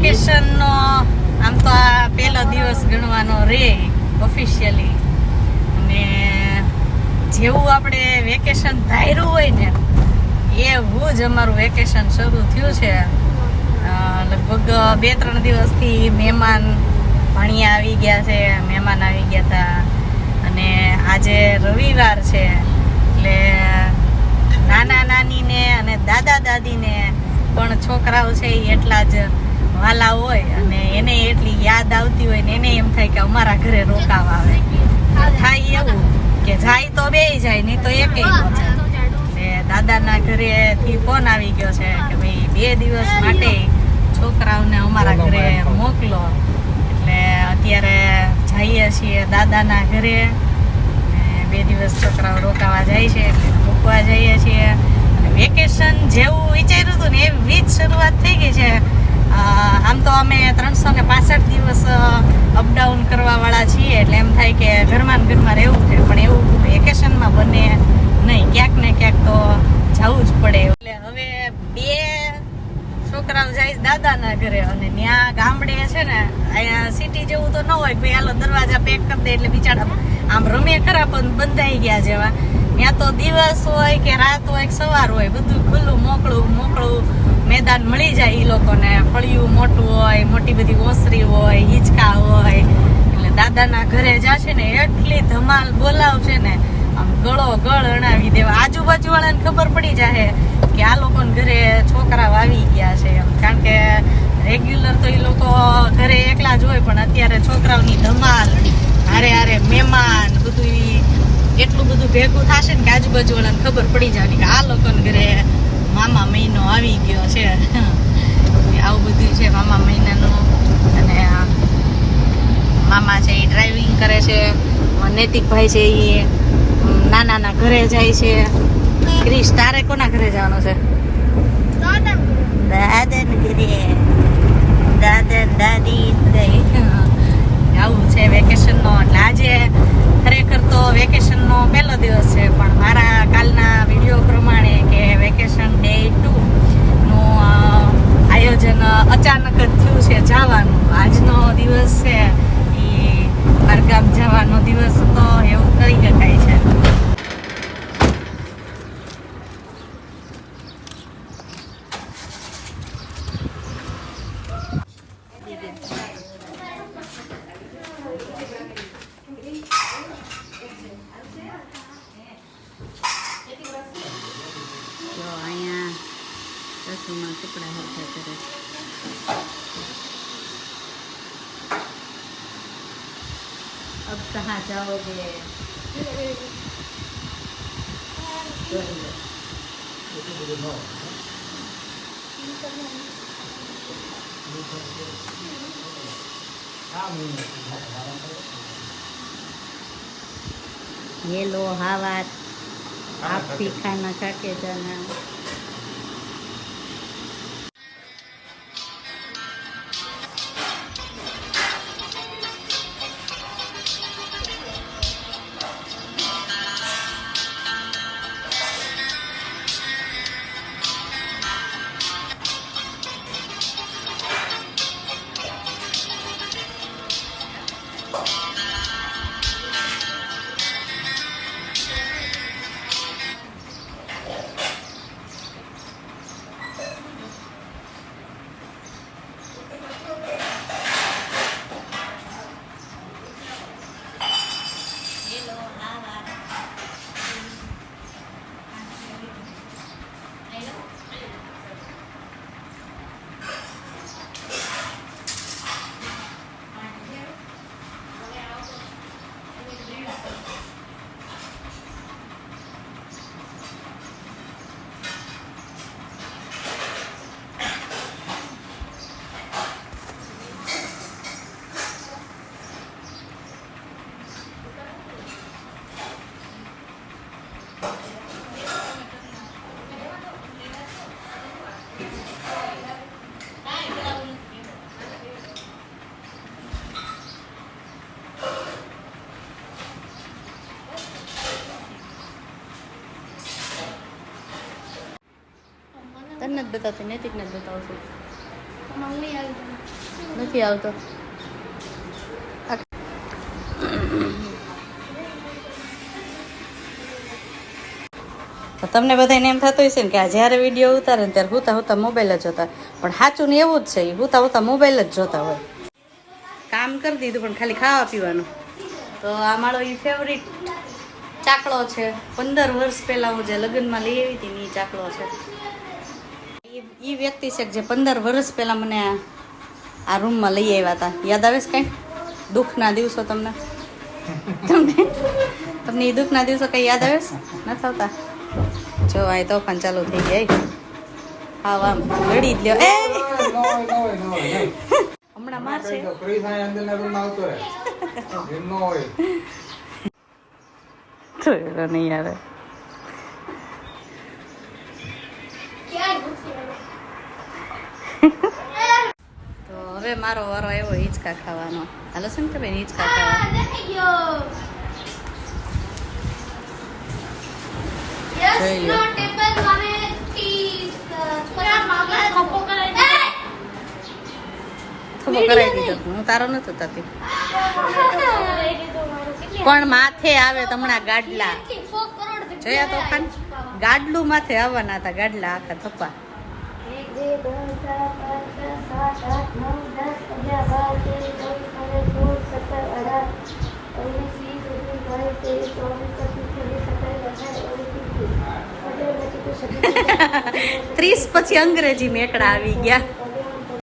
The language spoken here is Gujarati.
વેકેશનનો આમ તો આ પહેલો દિવસ ગણવાનો રે ઓફિશિયલી અને જેવું આપણે વેકેશન ધાર્યું હોય ને એવું જ અમારું વેકેશન શરૂ થયું છે. લગભગ બે ત્રણ દિવસથી મહેમાન ભણિયા આવી ગયા છે, મહેમાન આવી ગયા હતા અને આજે રવિવાર છે, એટલે નાના નાનીને અને દાદા દાદીને પણ છોકરાઓ છે એ એટલા જ વાલા હોય અને એને એટલી યાદ આવતી હોય ને એને એમ થાય કે અમારા ઘરે રોકાવા આવે. થાય એવું કે જાય તો બે જાય નહીં તો એકેય દાદાના ઘરે એટલે દાદાના ઘરેથી ફોન આવી ગયો છે કે ભાઈ બે દિવસ માટે છોકરાઓને અમારા ઘરે મોકલો. એટલે અત્યારે જઈએ છીએ દાદાના ઘરે. બે દિવસ છોકરાઓ રોકાવા જાય છે એટલે મૂકવા જઈએ છીએ. વેકેશન જેવું વિચાર્યું હતું ને એવી જ શરૂઆત થઈ ગઈ છે. આમ તો અમે ત્રણસો ને પાસઠ દિવસ અપડાઉન કરવાવાળા છીએ, એટલે એમ થાય કે ઘરમાં ઘરમાં રહેવું છે, પણ એવું વેકેશનમાં બને નહીં. ક્યાંક ને ક્યાંક તો જવું જ પડે. એટલે હવે બે છોકરાઓ જાય દાદાના ઘરે અને ત્યાં ગામડે છે ને, અહીંયા સિટી જેવું તો ન હોય ભાઈ, હાલો, દરવાજા પેક કરી દે, એટલે બિચારા આમ રમે ખરા, પણ બંધાઈ ગયા જેવા. ત્યાં તો દિવસ હોય કે રાત હોય કે સવાર હોય, બધું ખુલ્લું, મોકળું મોકળું. મેદાન મળી જાય એ લોકોને. ફળિયું મોટું હોય, મોટી બધી ઓસરી હોય, હિંચકા હોય. એટલે દાદાના ઘરે જશે ને એટલી ધમાલ બોલાવશે ને. આમ ગળો ગળ અણાવી દેવા. આજુબાજુ વાળાને ખબર પડી જાય કે આ લોકોને ઘરે છોકરાઓ આવી ગયા છે એમ. કારણ કે રેગ્યુલર તો એ લોકો ઘરે એકલા જ હોય, પણ અત્યારે છોકરાઓની ધમાલ, હારે હારે મહેમાન, બધું એટલું બધું ભેગું થશે ને કે આજુબાજુ વાળાને ખબર પડી જાય કે આ લોકોને ઘરે મામા મહિનો આવી ગયો છે. આવું બધું છે મામા મહિનાનું. અને મામા છે એ ડ્રાઇવિંગ કરે છે. નૈતિકભાઈ છે એ નાનાના ઘરે જાય છે. ક્રિશ, તારે કોના ઘરે જવાનું છે? દાદન ઘરે. દાદન દાદી આવું છે વેકેશનનો એટલે આજે ખરેખર તો વેકેશનનો પહેલો દિવસ છે પણ મારા કાલના વીડિયો પ્રમાણે કે વેકેશન ડે ટુ નું અ, આયોજન અચાનક જ થયું છે જવાનું. આજનો દિવસ છે એ બહારગામ જવાનો દિવસ હતો એવું કરી શકાય છે. અહીંયા રસોઈમાં अब कहाँ जाओगे? ये लो हावा आप भी खाना खा के जाना। うん。જ બતાવતી નૈતિકને જ બતાવું છું મમ્મી આવી ગઈ. નથી આવતો. તમને બધાને એમ થતું હશે ને કે આ જ્યારે વીડિયો ઉતારે ને ત્યારે હુતા હુતા મોબાઈલ જ જોતા પણ સાચું ને એવું જ છે એ હુતા હુતા મોબાઈલ જ જોતા હોય. કામ કરી દીધું પણ ખાલી ખાવા પીવાનું. તો આ મારો એ ફેવરિટ ચાકડો છે. પંદર વર્ષ પહેલાં હું જે લગ્નમાં લઈ આવી હતી ને એ ચાકડો છે. એ વ્યક્તિ છે જે પંદર વર્ષ પહેલાં મને આ- રૂમમાં લઈ આવ્યા હતા. યાદ આવે છે કંઈ? દુઃખના દિવસો તમને? તમને? તમને એ દુઃખના દિવસો કંઈ યાદ આવે છે? નથી આવતા? જો આ તોફાન ચાલુ થઈ જાય હા આમ લડી જ લ્યો. એ નહીં. હમણાં મારશે તો ફ્રી થાય અંદરના રૂમમાં આવતો રહે એમ ન હિંચકા તો પણ માથે આવે તો ગાડલા જોયા તો ગાડલું માથે આવવાના હતા ગાડલા આખા તમે હિંચકા ખાવા જોઈ લો. ખબર કરાવી દીધો હું તારો નતો થતી પણ માથે આવે હમણાં ગાડલા જોયા તો ખાન ગાડલું માથે આવવાના હતા ગાડલા આખા થપ્પા ત્રીસ પછી અંગ્રેજી મેકડા આવી ગયા